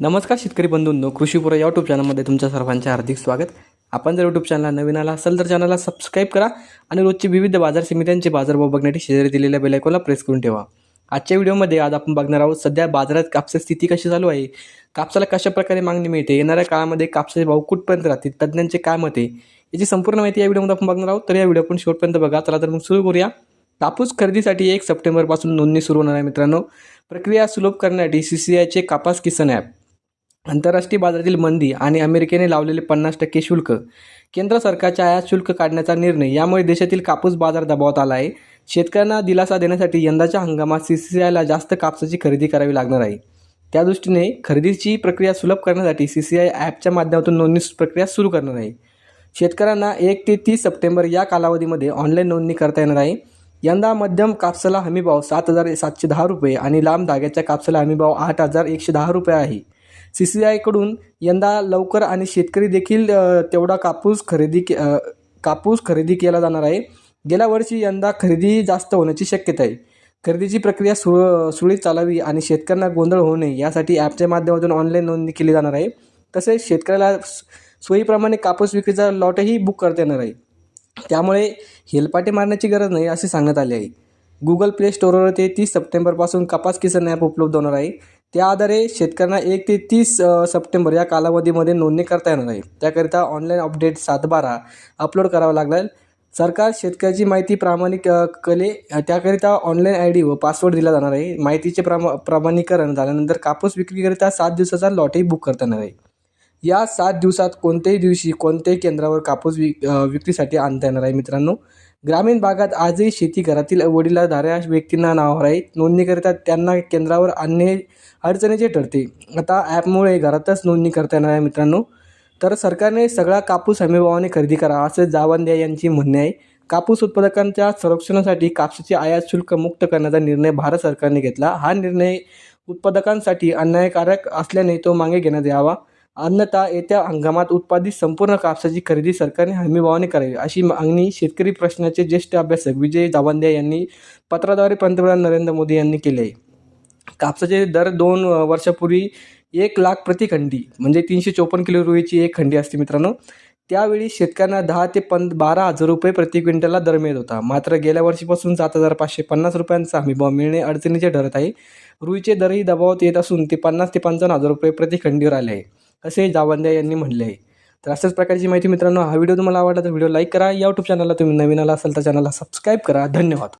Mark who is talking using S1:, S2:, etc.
S1: नमस्कार शेतकरी बंधूंनो कृषीपुरा यूट्यूब चॅनलमध्ये तुमच्या सर्वांचे हार्दिक स्वागत. आपण जर यूट्यूब चॅनलला नवीन आला असेल तर चॅनलला सबस्क्राईब करा आणि रोजची विविध बाजार समित्यांचे बाजारभाव बघण्यासाठी शेजारी दिलेल्या बेलायकोला प्रेस करून ठेवा. आजच्या व्हिडिओमध्ये आज आपण बघणार आहोत सध्या बाजारात कापसाची स्थिती कशी चालू आहे कापसाला कशा प्रकारे मागणी मिळते येणाऱ्या काळामध्ये कापसाचे भाव कुठपर्यंत राहतील तज्ज्ञांचे काय मत आहे याची संपूर्ण माहिती या व्हिडिओमध्ये आपण बघणार आहोत. तर या व्हिडिओ आपण शेवटपर्यंत बघा. चला तर मग सुरू करूया. कापूस खरेदीसाठी एक सप्टेंबरपासून नोंदणी सुरू होणार आहे मित्रांनो. प्रक्रिया सुलभ करण्यासाठी सी सी आयचे कापास किसन ॲप आंतरराष्ट्रीय बाजारातील मंदी आणि अमेरिकेने लावलेले पन्नास टक्के शुल्क. केंद्र सरकारच्या आयात शुल्क काढण्याचा निर्णय. यामुळे देशातील कापूस बाजार दबावात आला आहे. शेतकऱ्यांना दिलासा देण्यासाठी यंदाच्या हंगामात सी सी आयला जास्त कापसाची खरेदी करावी लागणार आहे. त्या दृष्टीने खरेदीची प्रक्रिया सुलभ करण्यासाठी सी सी आय ॲपच्या माध्यमातून नोंदणी प्रक्रिया सुरू करणार आहे. शेतकऱ्यांना एक ते तीस सप्टेंबर या कालावधीमध्ये ऑनलाईन नोंदणी करता येणार आहे. यंदा मध्यम कापसाला हमीभाव सात हजार सातशे दहा रुपये आणि लांब धाग्याच्या कापसाला हमीभाव आठ हजार एकशे दहा रुपये आहे. सी सी आयकडून यंदा लवकर आणि शेतकरी देखील तेवढा कापूस खरेदी के कापूस खरेदी केला जाणार आहे. गेल्या वर्षी यंदा खरेदी जास्त होण्याची शक्यता आहे. खरेदीची प्रक्रिया सु सुरळीत चालावी आणि शेतकऱ्यांना गोंधळ होऊ नये यासाठी ॲपच्या माध्यमातून ऑनलाईन नोंदणी केली जाणार आहे. तसेच शेतकऱ्याला सोयीप्रमाणे कापूस विक्रीचा लॉटही बुक करता येणार आहे. त्यामुळे हेलपाटे मारण्याची गरज नाही असे सांगण्यात आले आहे. गुगल प्ले स्टोअरवर ते तीस सप्टेंबरपासून कपास किसन ॲप उपलब्ध होणार आहे. त्या आधारे शेतकऱ्यांना एक ते तीस सप्टेंबर या कालावधीमध्ये नोंदणी करता येणार आहे. त्याकरिता ऑनलाईन अपडेट सातबारा अपलोड करावं लागेल सरकार शेतकऱ्याची माहिती प्रामाणिक कले त्याकरिता ऑनलाईन आय डी व पासवर्ड दिला जाणार आहे. माहितीचे प्रमा प्रमाणीकरण झाल्यानंतर कापूस विक्रीकरिता सात दिवसाचा लॉटही बुक करता येणार आहे. या सात दिवसात कोणत्याही दिवशी कोणत्याही केंद्रावर कापूस विक विक्रीसाठी आणता येणार आहे मित्रांनो. ग्रामीण भागात आजही शेती घरातील वडीलधाऱ्या व्यक्तींना नावावर आहे नोंदणीकरिता त्यांना केंद्रावर आणणे अडचणीचे ठरते. आता ॲपमुळे घरातच नोंदणी करता येणार आहे मित्रांनो. तर सरकारने सगळा कापूस हमीभावाने खरेदी करा असं जावंद्या यांची म्हणणे आहे. कापूस उत्पादकांच्या संरक्षणासाठी कापसाचे आयात शुल्क मुक्त करण्याचा निर्णय भारत सरकारने घेतला. हा निर्णय उत्पादकांसाठी अन्यायकारक असल्याने तो मागे घेण्यात यावा. अन्यथा येत्या हंगामात उत्पादित संपूर्ण कापसाची खरेदी सरकारने हमीभावाने करावी अशी मागणी शेतकरी प्रश्नाचे ज्येष्ठ अभ्यासक विजय जावंद्या यांनी पत्राद्वारे पंतप्रधान नरेंद्र मोदी यांनी केले. आहे कापसाचे दर दोन वर्षापूर्वी एक लाख प्रति खंडी म्हणजे तीनशे चोपन्न किलो रुईची एक खंडी असते मित्रांनो. त्यावेळी शेतकऱ्यांना दहा ते पं बारा हजार रुपये प्रति क्विंटलला दर मिळत होता. मात्र गेल्या वर्षीपासून सात हजार पाचशे पन्नास रुपयांचा हमीभाव मिळणे अडचणीचे ठरत आहे. रुईचे दरही दबावात येत असून ते पन्नास ते पंचावन्न हजार रुपये प्रति खंडीवर आले आहे. असे जावंद्या यांनी म्हणले आहे. तर अशाच प्रकारची माहिती मित्रांनो हा व्हिडिओ तुम्हाला आवडला तर व्हिडिओ लाईक करा. या यूट्यूब चॅनलला तुम्ही नवीन आला असाल तर चॅनलला सबस्क्राईब करा. धन्यवाद.